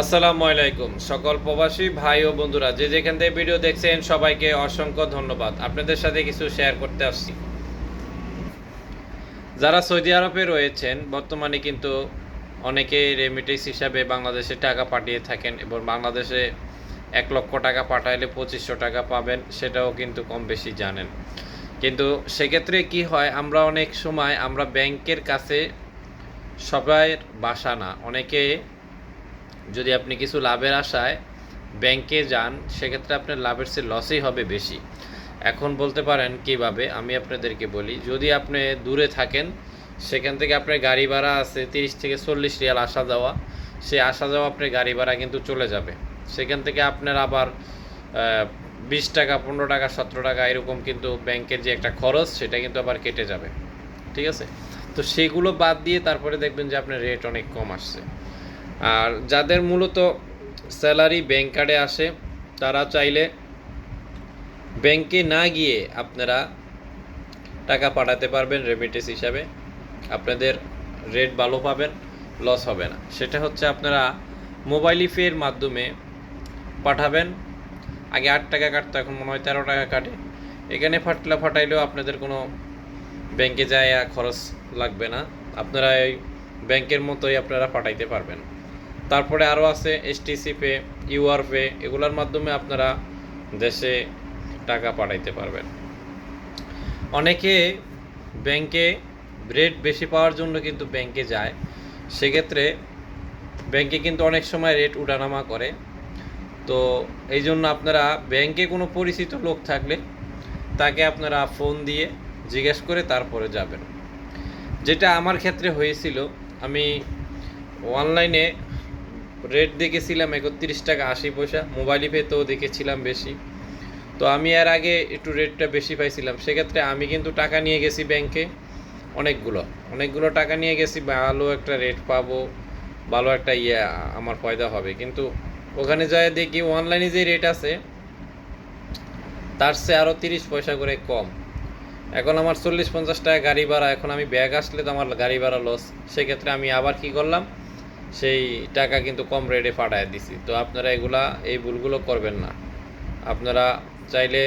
আসসালামু আলাইকুম। সকল প্রবাসী ভাই ও বন্ধুরা, যে যেখান থেকে ভিডিও দেখছেন, সবাইকে অসংখ্য ধন্যবাদ। আপনাদের সাথে কিছু শেয়ার করতে আসছি। যারা সৌদি আরবে রয়েছেন, বর্তমানে কিন্তু অনেকে রেমিটেন্স হিসাবে বাংলাদেশে টাকা পাঠিয়ে থাকেন এবং বাংলাদেশে এক লক্ষ টাকা পাঠাইলে পঁচিশশো টাকা পাবেন, সেটাও কিন্তু কম বেশি জানেন। কিন্তু সেক্ষেত্রে কি হয়, আমরা অনেক সময় আমরা ব্যাংকের কাছে সবাইয়ের বাসা না, অনেকে যদি আপনি কিছু লাভের আশায় ব্যাংকে যান, সেক্ষেত্রে আপনার লাভের চেয়ে লসই হবে বেশি। এখন বলতে পারেন কীভাবে? আমি আপনাদেরকে বলি, যদি আপনি দূরে থাকেন, সেখান থেকে আপনার গাড়ি ভাড়া আছে তিরিশ থেকে চল্লিশ রিয়াল আসা যাওয়া সে আসা যাওয়া আপনার গাড়ি ভাড়া কিন্তু চলে যাবে। সেখান থেকে আপনার আবার বিশ টাকা, পনেরো টাকা, সতেরো টাকা এরকম কিন্তু ব্যাংকের যে একটা খরচ, সেটা কিন্তু আবার কেটে যাবে। ঠিক আছে? তো সেগুলো বাদ দিয়ে তারপরে দেখবেন যে আপনার রেট অনেক কম আসছে। আর যাদের মূলত স্যালারি ব্যাংক কার্ডে আসে, তারা চাইলে ব্যাংকে না গিয়ে আপনারা টাকা পাঠাতে পারবেন রেমিটেন্স হিসাবে। আপনাদের রেট ভালো পাবেন লস হবে না। সেটা হচ্ছে আপনারা মোবাইল ইফের মাধ্যমে পাঠাবেন। আগে আট টাকা কাটতো, এখন মনে হয় তেরো টাকা কাটে। এখানে ফাটলা ফাটাইলেও আপনাদের কোনো ব্যাংকে যায় খরচ লাগবে না। আপনারা এই ব্যাংকের মতোই আপনারা পাঠাইতে পারবেন। তারপরে আরও আছে এসটিসি পে ইউআর পে এগুলোর মাধ্যমে আপনারা দেশে টাকা পাঠাইতে পারবেন। অনেকে ব্যাংকে রেট বেশি পাওয়ার জন্য কিন্তু ব্যাংকে যায়। সেক্ষেত্রে ব্যাংকে কিন্তু অনেক সময় রেট উঠানামা করে। তো এই জন্য আপনারা ব্যাংকে কোনো পরিচিত লোক থাকলে তাকে আপনারা ফোন দিয়ে জিজ্ঞেস করে তারপরে যাবেন। যেটা আমার ক্ষেত্রে হয়েছিল, আমি অনলাইনে রেট দেখেছিলাম একত্রিশ টাকা আশি পয়সা মোবাইল পেতেও দেখেছিলাম বেশি। তো আমি এর আগে একটু রেটটা বেশি পাইছিলাম। সেক্ষেত্রে আমি কিন্তু টাকা নিয়ে গেছি ব্যাংকে অনেকগুলো। অনেকগুলো টাকা নিয়ে গেছি, ভালো একটা রেট পাবো, ভালো একটা ইয়ে আমার ফয়দা হবে। কিন্তু ওখানে যায় দেখি অনলাইনে যে রেট আছে, তার চেয়ে আরও তিরিশ পয়সা করে কম। এখন আমার চল্লিশ পঞ্চাশ টাকা গাড়ি ভাড়া, এখন আমি ব্যাগ আসলে তো আমার গাড়ি ভাড়া লস সেক্ষেত্রে আমি আবার কি করলাম সেই টাকা কিন্তু কম রেটে পাঠায় দিছি। তো আপনারা এগুলা, এই ভুলগুলো করবেন না। আপনারা চাইলে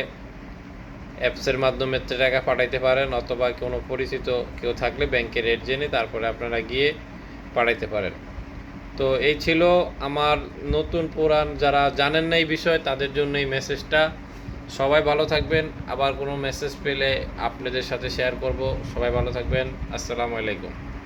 অ্যাপসের মাধ্যমে টাকা পাঠাইতে পারেন অথবা কোনো পরিচিত কেউ থাকলে ব্যাংকের রেট জেনে তারপরে আপনারা গিয়ে পাঠাইতে পারেন। তো এই ছিল আমার নতুন পুরাণ। যারা জানেন না এই বিষয়, তাদের জন্য এই মেসেজটা সবাই ভালো থাকবেন। আবার কোনো মেসেজ পেলে আপনাদের সাথে শেয়ার করব। সবাই ভালো থাকবেন। আসসালামু আলাইকুম।